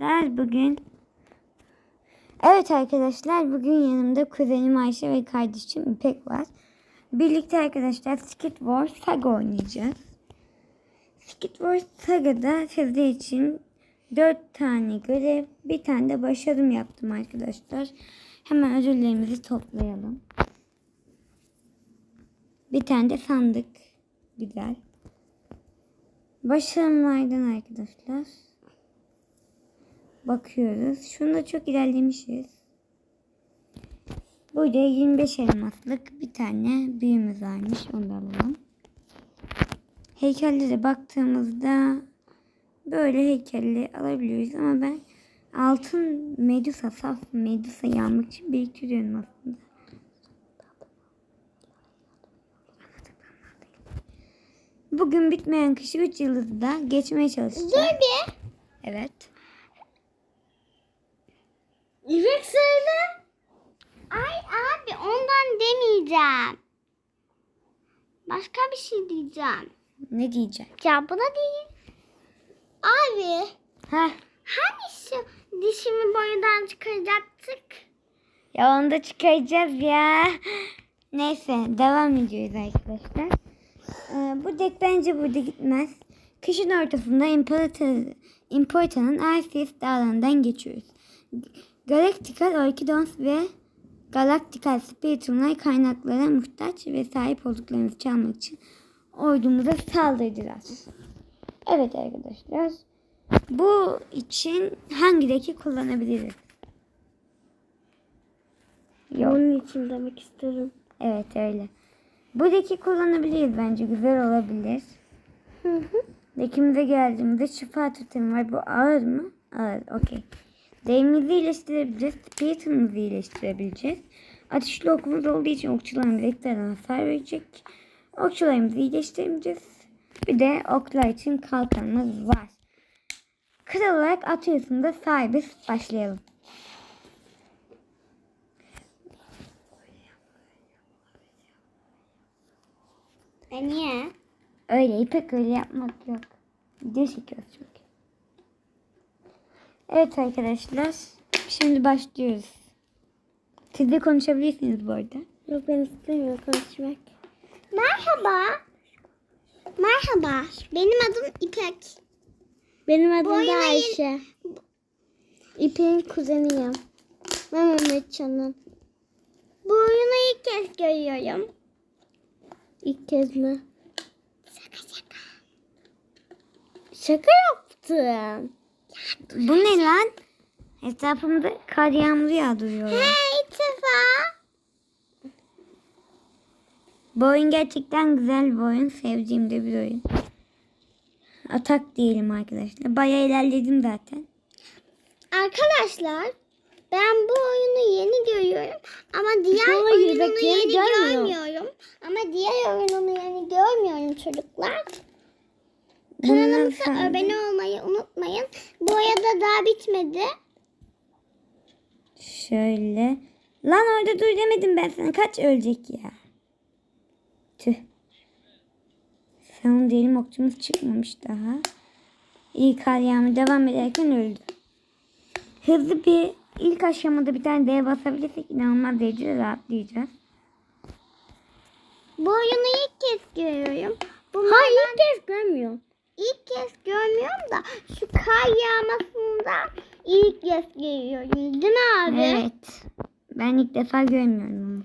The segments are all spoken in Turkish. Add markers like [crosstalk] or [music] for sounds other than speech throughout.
arkadaşlar bugün Evet arkadaşlar bugün yanımda kuzenim Ayşe ve kardeşim İpek var. Birlikte arkadaşlar Skid Wars Saga oynayacağız. Skid Wars Saga'da sizler için 4 tane görev, bir tane de başarım yaptım arkadaşlar. Hemen ödüllerimizi toplayalım. Bir tane de sandık. Güzel. Başarımlardan arkadaşlar. Bakıyoruz. Şunda çok ilerlemişiz. Burada 25 elmaslık bir tane büyümüz varmış. Onu da alalım. Heykellere baktığımızda böyle heykelli alabiliyoruz ama ben altın medusa, saf medusa almak için biriktiriyorum aslında. Bugün bitmeyen kışı 3 yıldızda geçmeye çalışacağım. Dur bir. Evet. İpek söyle. Ay abi ondan demeyeceğim. Başka bir şey diyeceğim. Ne diyeceğim? Ya bu da değil. Abi Heh. hani şu dişimi boyundan çıkaracaktık? Ya onu da çıkaracağız ya. Neyse devam ediyoruz arkadaşlar. Ee, bu dek bence burada gitmez. Kışın ortasında Importa, Importa'nın Arceus dağlarından geçiyoruz. Galactical Orchidons ve Galactical Spiritumlar kaynaklara muhtaç ve sahip olduklarımızı çalmak için ordumuza saldırdılar. Evet arkadaşlar. Bu için hangi deki kullanabiliriz? Yok. Onun için demek isterim. Evet öyle. Bu deki kullanabiliriz bence. Güzel olabilir. Hı hı. Dekimize geldiğimizde şifa totemi var. Bu ağır mı? Ağır. Okey. Değerimizi iyileştirebileceğiz. Spiritimizi iyileştirebileceğiz. Ateşli okumuz olduğu için okçularımız ekstradan hasar verecek. Okçularımızı iyileştireceğiz. Bir de oklar için kalkanımız var. Kral olarak atıyorsun da sahibiz. Başlayalım. E niye? Öyle ipek öyle yapmak yok. Video çekiyoruz. Evet arkadaşlar. Şimdi başlıyoruz. Siz de konuşabilirsiniz bu arada. Yok ben istemiyorum konuşmak. Merhaba. Merhaba. Benim adım İpek. Benim adım da Ayşe. İpek'in kuzeniyim. Ben Mehmetcan'ın. Bu oyunu ilk kez görüyorum. İlk kez mi? Şaka şaka. Şaka yaptım. Bu ne lan? Etrafımda kar yağmuru yağdırıyor. Hey Tefa. Bu oyun gerçekten güzel bir oyun. Sevdiğim de bir oyun. Atak diyelim arkadaşlar. Bayağı ilerledim zaten. Arkadaşlar ben bu oyunu yeni görüyorum ama diğer oyununu yeni görmüyor. görmüyorum. Ama diğer oyununu yeni görmüyorum çocuklar. Kanalımıza abone olmayı unutmayın. Bu arada daha bitmedi. Şöyle. Lan orada dur demedim ben sana. Kaç ölecek ya? Tüh. Son diyelim okçumuz çıkmamış daha. İyi kar yağmur devam ederken öldü. Hızlı bir ilk aşamada bir tane D basabilirsek inanılmaz derecede rahatlayacağız. Bu oyunu ilk kez görüyorum. Hayır ilk kez görmüyorum. İlk kez görmüyorum da şu kar yağmasında ilk kez görüyorum. Değil mi abi? Evet. Ben ilk defa görmüyorum onu.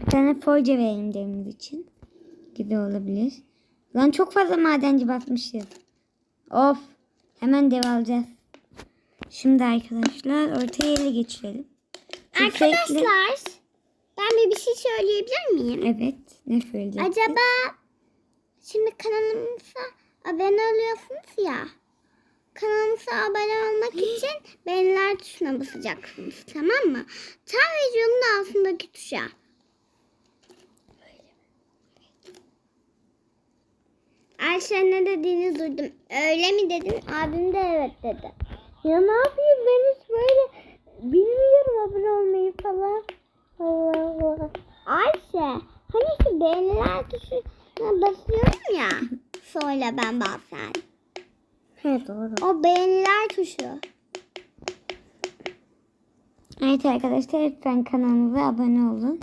Bir tane forca verelim derimiz için. Güzel olabilir. Lan çok fazla madenci basmışız. Of. Hemen dev alacağız. Şimdi arkadaşlar ortaya ele geçirelim. Sürekli- Arkadaşlar ben bir, bir şey söyleyebilir miyim? Evet. Ne söyleyeceksin? Acaba şimdi kanalımıza abone oluyorsunuz ya. Kanalımıza abone olmak için beğeniler tuşuna basacaksınız tamam mı? Tam videonun altındaki tuşa. Ayşe ne dediğini duydum. Öyle mi dedin? Abim de evet dedi. Ya ne yapayım ben hiç böyle bilmiyorum abone olmayı falan. Ayşe hani şu beğeniler tuşuna basıyorum ya. söyle ben bazen. He doğru. O beğeniler tuşu. Evet arkadaşlar lütfen kanalımıza abone olun.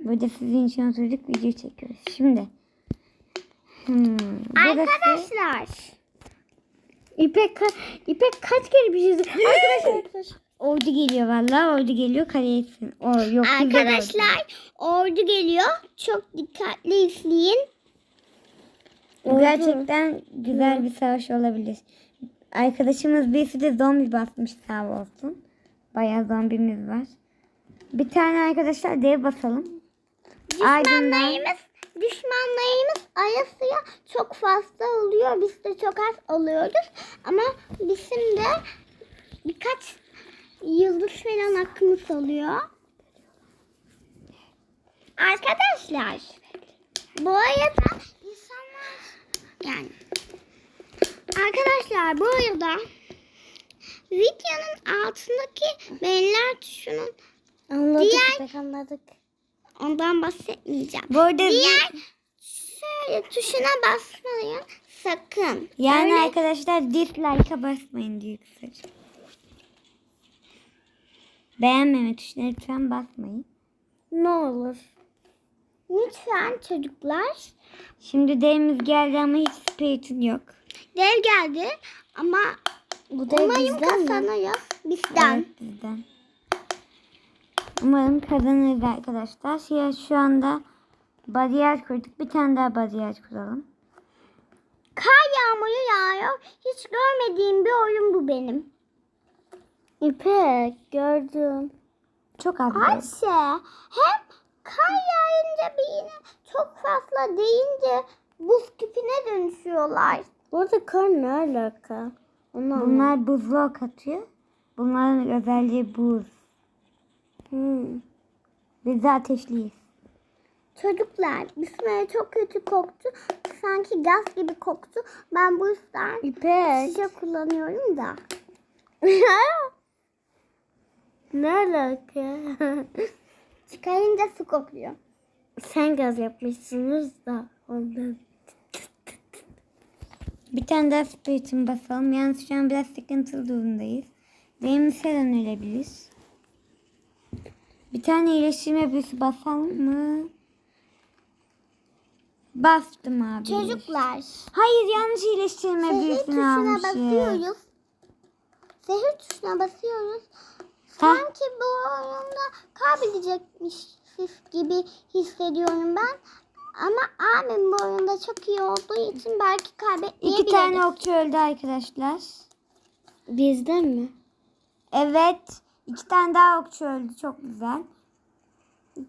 Burada sizin için oturduk video çekiyoruz. Şimdi. Hmm, burası- Arkadaşlar. İpek, ka- İpek kaç kere bir şey [gasps] Arkadaşlar. Ordu geliyor vallahi ordu geliyor kaleye etsin. O yok. güzel ordu. Arkadaşlar ordu geliyor. Çok dikkatli izleyin. Bu Gerçekten güzel bir savaş olabilir. Arkadaşımız birisi de zombi basmış sağ olsun. Bayağı zombimiz var. Bir tane arkadaşlar dev basalım. Düşmanlarımız, düşmanlarımız arasıya çok fazla oluyor. Biz de çok az oluyoruz. Ama bizim de birkaç yıldız falan hakkımız oluyor. Arkadaşlar bu arada insanlar yani arkadaşlar bu arada videonun altındaki beğeniler tuşunun anladık. Diğer- anladık. ondan bahsetmeyeceğim. Bu arada Diğer şöyle tuşuna basmayın sakın. yani Öyle- arkadaşlar dislike'a basmayın diyor kısaca. Beğenmeme tuşuna lütfen basmayın. ne olur. Lütfen çocuklar. Şimdi devimiz geldi ama hiç spirit'in yok. Dev geldi ama Bu umarım kazanırız bizden. Evet bizden. Umarım kazanırız arkadaşlar. Ya şu anda bariyer kurduk. Bir tane daha bariyer kuralım. Kar yağmuru yağıyor. Hiç görmediğim bir oyun bu benim. İpek gördüm. Çok az. Ayşe hem kar yağınca bir yine çok fazla deyince buz küpüne dönüşüyorlar. Burada kar ne alaka? Bunlar buzluğa katıyor. Bunların özelliği buz. Hmm. Biz de ateşliyiz. Çocuklar bismillah çok kötü koktu. Sanki gaz gibi koktu. Ben bu yüzden İpek. şişe kullanıyorum da. [laughs] ne alaka? [laughs] Çıkarınca su kokuyor. Sen gaz yapmışsınız da ondan. Bir tane daha spiritin basalım. Yalnız şu an biraz sıkıntılı durumdayız. An ölebilir. Bir tane iyileştirme büyüsü basalım mı? Bastım abi. Çocuklar. Hayır yanlış iyileştirme Zehir büyüsünü tuşuna almışız. basıyoruz. Zehir tuşuna basıyoruz. Ha? Sanki bu oyunda kaybedecekmiş gibi hissediyorum ben. Ama abim bu oyunda çok iyi olduğu için belki kaybetmeyebiliriz. İki tane okçu öldü arkadaşlar. Bizden mi? Evet. iki tane daha okçu öldü. Çok güzel.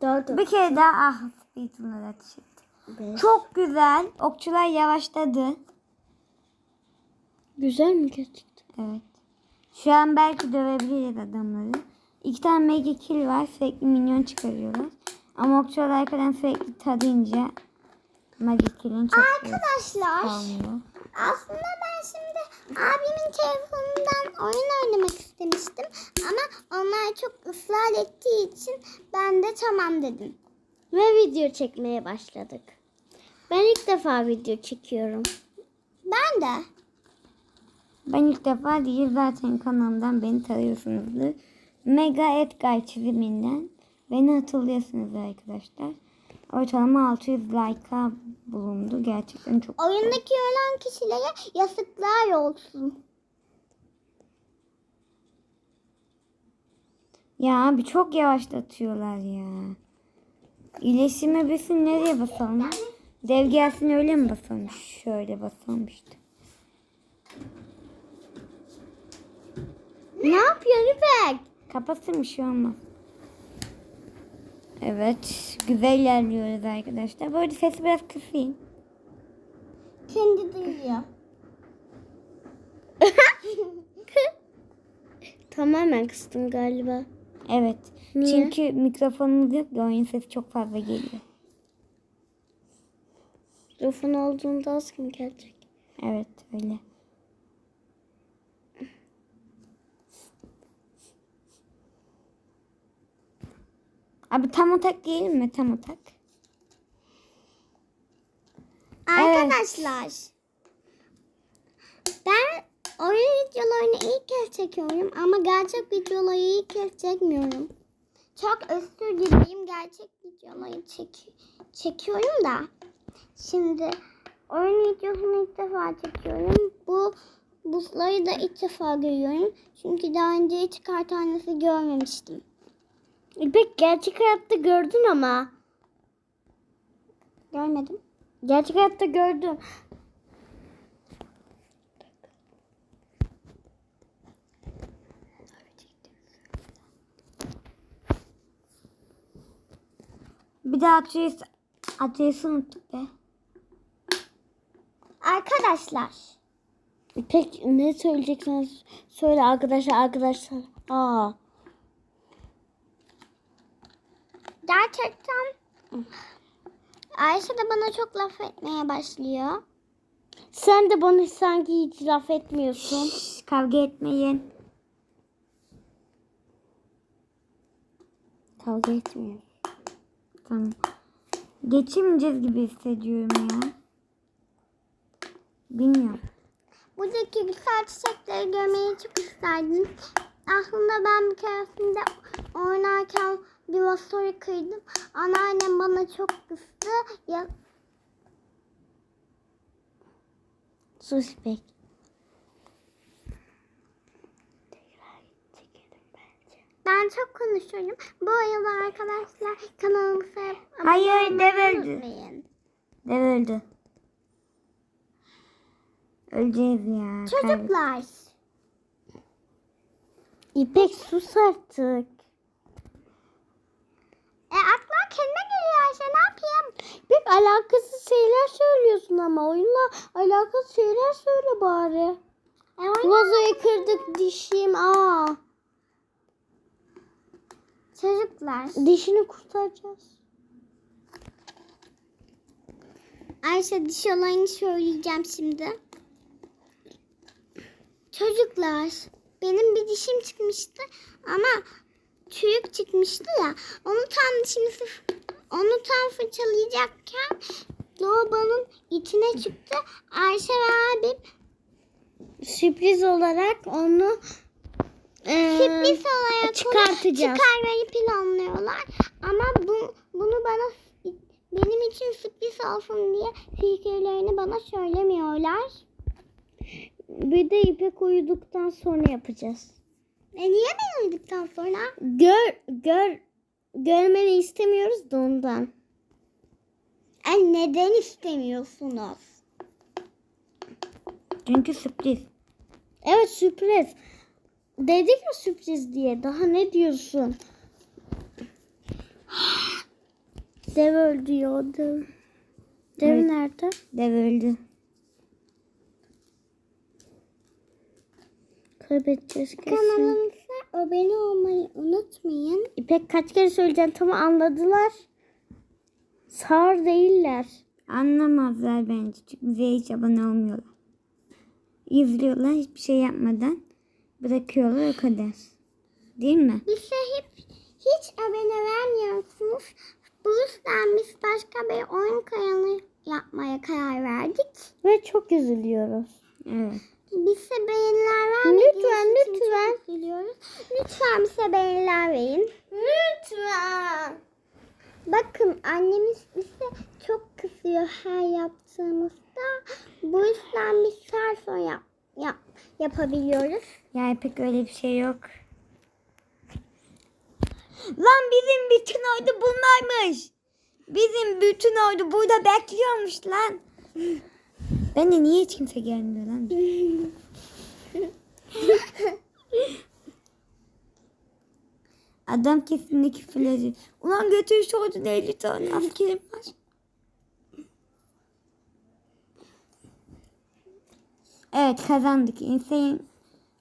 Dört. Bir kere daha ah Spirit'imle ateş etti. Çok güzel. Okçular yavaşladı. Güzel mi gerçekten? Evet. Şu an belki dövebiliriz adamları. İki tane mega kill var. Sürekli minyon çıkarıyorlar. Ama okçular arkadan sürekli tadınca mega kill'in çok Arkadaşlar kalmıyor. aslında ben şimdi abimin telefonundan oyun oynamak istemiştim. Ama onlar çok ısrar ettiği için ben de tamam dedim. Ve video çekmeye başladık. Ben ilk defa video çekiyorum. Ben de. Ben ilk defa değil zaten kanalımdan beni tanıyorsunuzdur. Mega Edgar çiziminden beni hatırlıyorsunuz arkadaşlar. Ortalama 600 like'a bulundu. Gerçekten çok Oyundaki ölen kişilere yazıklar olsun. Ya abi çok yavaşlatıyorlar ya. İyileştirme büyüsünü nereye basalım? Dev gelsin öyle mi basalım? Şöyle basalım işte. Ne yapıyorsun İpek? Kapatsın bir şey olmaz. Evet. Güzel ilerliyoruz arkadaşlar. Bu arada sesi biraz kısayım. Kendi duyuyor. [laughs] Tamamen kıstım galiba. Evet. Niye? Çünkü mikrofonumuz yok ya oyun sesi çok fazla geliyor. Mikrofon olduğunda az mı gelecek? Evet öyle. Abi tam otak diyelim mi? Tam otak. Arkadaşlar. Ben oyun videolarını ilk kez çekiyorum ama gerçek videoları ilk kez çekmiyorum. Çok özür dileyim gerçek videoları çek çekiyorum da. Şimdi oyun videosunu ilk defa çekiyorum. Bu buzları da ilk defa görüyorum. Çünkü daha önce hiç kartanesi görmemiştim. İpek gerçek hayatta gördün ama. Görmedim. Gerçek hayatta gördüm. Bir de adres, adresi unuttuk be. Arkadaşlar. İpek ne söyleyeceksen söyle arkadaşlar arkadaşlar. Aa. Gerçekten Ayşe de bana çok laf etmeye başlıyor. Sen de bana sanki hiç laf etmiyorsun. Şş, kavga etmeyin. Kavga etmiyor. Tamam. Geçemeyeceğiz gibi hissediyorum ya. Bilmiyorum. Buradaki güzel çiçekleri görmeyi çok isterdim. Aslında ben bir keresinde oynarken bir vasori kırdım. Anneannem bana çok kızdı. Ya, Sus İpek. ben çok konuşuyorum. Bu arada arkadaşlar kanalımıza abone Hayır, devirdi. unutmayın. Dev öldü. Öleceğiz ya. Çocuklar. İpek sus artık. E aklıma kelime geliyor Ayşe ne yapayım? İpek alakasız şeyler söylüyorsun ama oyunla alakasız şeyler söyle bari. E, Vazoyu kırdık dişim. Aa. Çocuklar. Dişini kurtaracağız. Ayşe diş olayını söyleyeceğim şimdi. Çocuklar, benim bir dişim çıkmıştı ama çürük çıkmıştı ya. Onu tam şimdi onu tam fırçalayacakken lavabonun içine çıktı. Ayşe ve abim Sürpriz olarak onu eee, sürpriz olarak çıkartacağız. çıkarmayı planlıyorlar. Ama bu, bunu bana benim için sürpriz olsun diye fikirlerini bana söylemiyorlar. bir de İpek uyuduktan sonra yapacağız. E niye ben uyuduktan sonra? Gör gör görmeni istemiyoruz da ondan. E neden istemiyorsunuz? Çünkü sürpriz. Evet sürpriz. Dedik ya sürpriz diye. Daha ne diyorsun? [gasps] Dev öldü ya dev. Dev Evet. nerede? Dev öldü. Kaybedeceğiz kesin. Kanalımıza abone olmayı unutmayın. İpek kaç kere söyleyeceksin tamam anladılar. Sağır değiller. Anlamazlar bence. Çünkü bize hiç abone olmuyorlar. İzliyorlar hiçbir şey yapmadan. Bırakıyorlar o kadar. Değil mi? Bize hep hiç abone vermiyorsunuz. Bu yüzden biz başka bir oyun kanalı yapmaya karar verdik. Ve çok üzülüyoruz. Evet. Bize beğeniler vermediğiniz Lütfen, için lütfen. çok üzülüyoruz. Lütfen bize beğeniler verin. Lütfen. Bakın annemiz bize çok kızıyor her yaptığımızda. Bu yüzden biz her son yap, yap, yapabiliyoruz. Yani pek öyle bir şey yok. Lan bizim bütün ordu bunlarmış. Bizim bütün ordu burada bekliyormuş lan. Ben de niye hiç kimse gelmiyor lan? [laughs] Adam kesinlikle küfürledi. Ulan götür şu orduda 50 tane askerim var. Evet kazandık. Insane,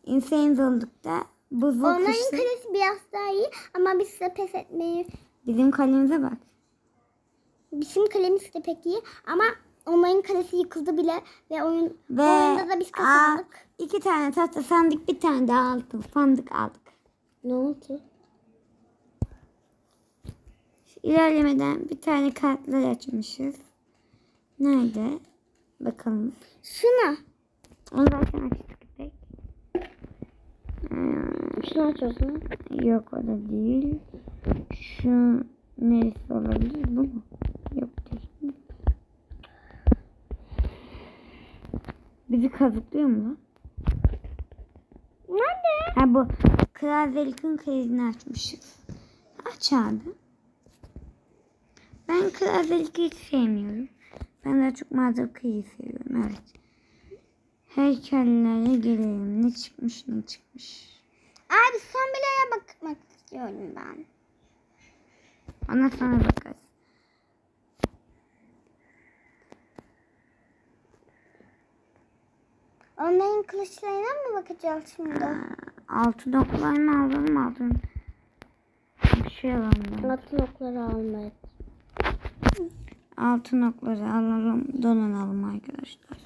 insane zorlukta buzul Onların kuşu. kalesi biraz daha iyi ama biz de pes etmeyi. Bizim kalemize bak. Bizim kalemiz de pek iyi ama onların kalesi yıkıldı bile ve oyun Ve oyunda da biz kazandık. aa, iki tane tahta sandık bir tane daha altın sandık aldık. Ne oldu? İlerlemeden bir tane kartlar açmışız. Nerede? Bakalım. Şuna. Onu zaten açtık İpek. Ee, Şunu açıyorsun. yok o da değil. Şu neresi olabilir? Bu mu? Yok değil. Bizi kazıklıyor mu lan? Nerede? Ha bu Kral Zelik'in krizini açmışız. Aç abi. Ben Kral Zelik'i hiç sevmiyorum. Ben daha çok Mazurka'yı seviyorum. Evet. Heykellere gelelim. Ne çıkmış ne çıkmış. Abi son bileye bakmak istiyorum ben. Ona sonra bakarız. Onların kılıçlarına mı bakacağız şimdi? Aa, altı doklar mı alalım aldın? Bir şey alalım. Altın okları almayı. Altın okları alalım. Donanalım arkadaşlar.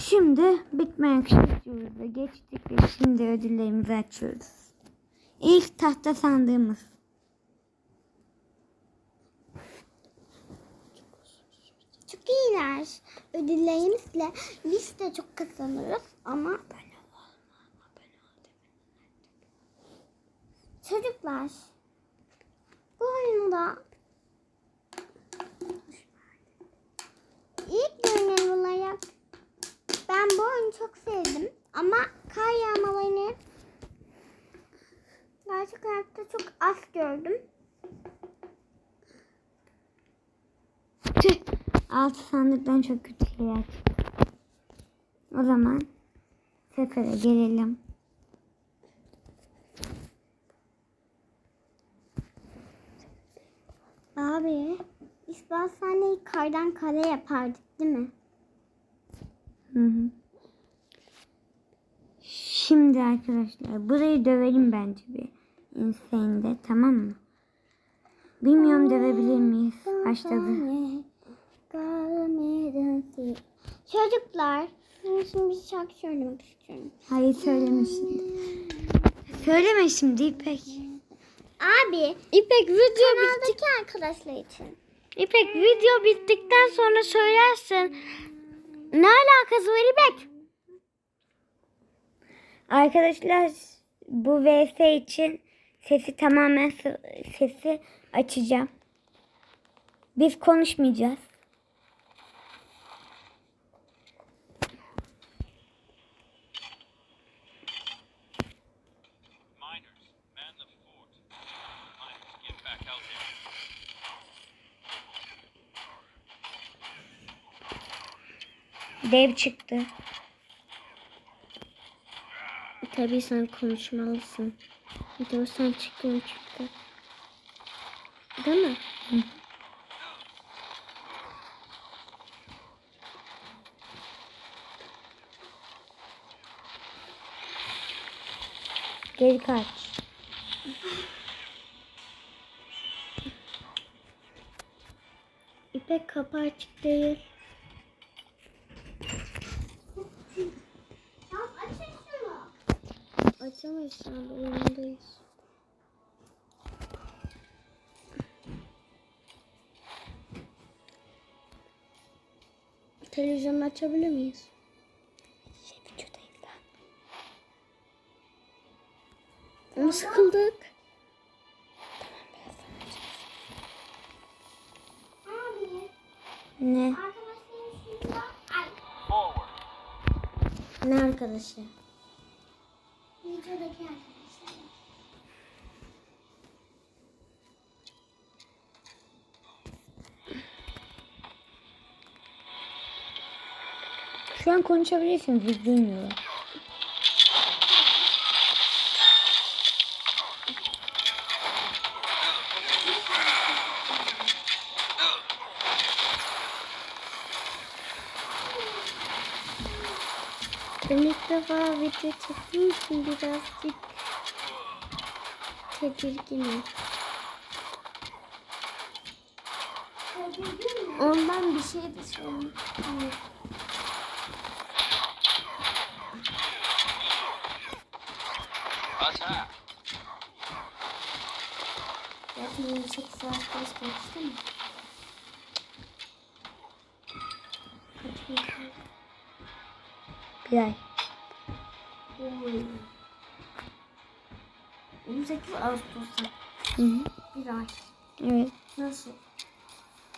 Şimdi bitmeyen küçükçüğümüze geçtik ve şimdi ödüllerimizi açıyoruz. İlk tahta sandığımız. İyiler. Ödüllerimizle biz de çok kazanırız ama Çocuklar bu oyunda ilk görünen olarak ben bu oyunu çok sevdim ama kar yağmalarını gerçek hayatta çok az gördüm. Tüh. Altı sandıktan çok kötü şeyler çıktı. O zaman sefere gelelim. Abi biz bazen kardan kare yapardık değil mi? Hı hı. Şimdi arkadaşlar burayı dövelim bence bir insane'de tamam mı? Bilmiyorum dövebilir miyiz? Başladı. Çocuklar, ben şimdi bir şarkı söylemek istiyorum. Hayır söyleme şimdi. Söyleme şimdi İpek. Abi, İpek video kanaldaki arkadaşlar için. İpek video bittikten sonra söylersin. Ne alakası var İpek? Arkadaşlar bu VS için sesi tamamen sesi açacağım. Biz konuşmayacağız. Dev çıktı. Tabii sen konuşmalısın. Video sen çıktın çıktı. Değil mi? Geri kaç. İpek kapı açık değil. açın şunu. Açamayız şu anda oyundayız. Televizyonu açabilir miyiz? Şey videodayız lan. Ama sıkıldık. Abi, Ne? Ne arkadaşı? Videodaki arkadaşlar. Şu an konuşabilirsiniz. Biz duymuyorlar. Defa video çektiğim için birazcık tedirginim. Ondan bir şey de söyleyeyim. Attack. Zaten 28 saat geç geçti mi? Bir ay. Oy. 28 Ağustos'ta Hı hı. bir ay. Evet. Nasıl?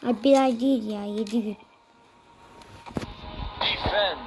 Ay, bir ay değil ya. Yedi gün. Defend.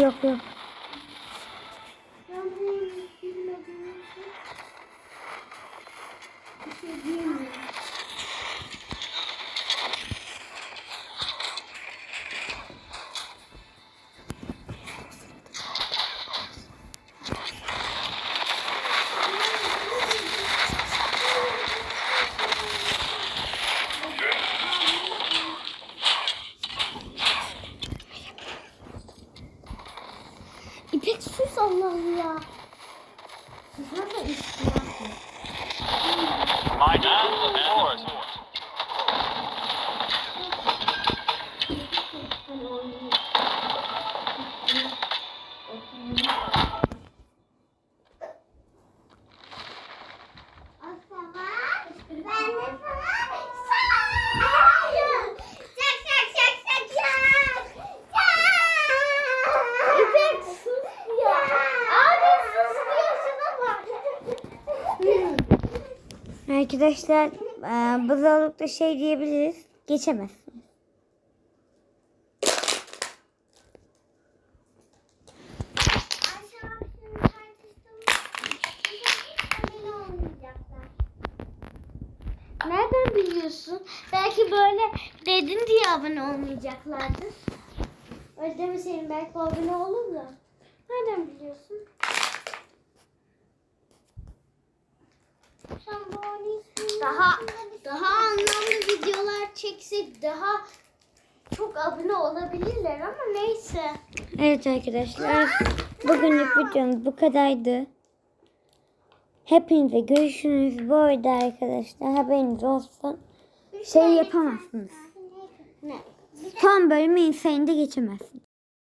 Yok yok. Ben bunu bilmediğim için bir şey diyemiyorum. İpek sus Allah ya. Sizler de istiyor. My man of the fort. Ben de sana Hayır. Çak çak çak çak çak. Çak. İpek sus ya. Abi sus diyor şuna bak. Arkadaşlar e, bu zorlukta şey diyebiliriz. Geçemezsin. Aşağısını tartıştığımız olmayacaklar. Nereden biliyorsun? Belki böyle dedin diye abone olmayacaklardır. Öyle demeseydin belki abone olur da. Nereden biliyorsun? Sen bu oyunu Daha daha anlamlı videolar çeksek daha çok abone olabilirler ama neyse. Evet arkadaşlar. Bugünlük videomuz bu kadardı. Hepinize görüşürüz. Bu arada arkadaşlar haberiniz olsun. Şey yapamazsınız. Ne? Son bölümü insanında geçemezsiniz.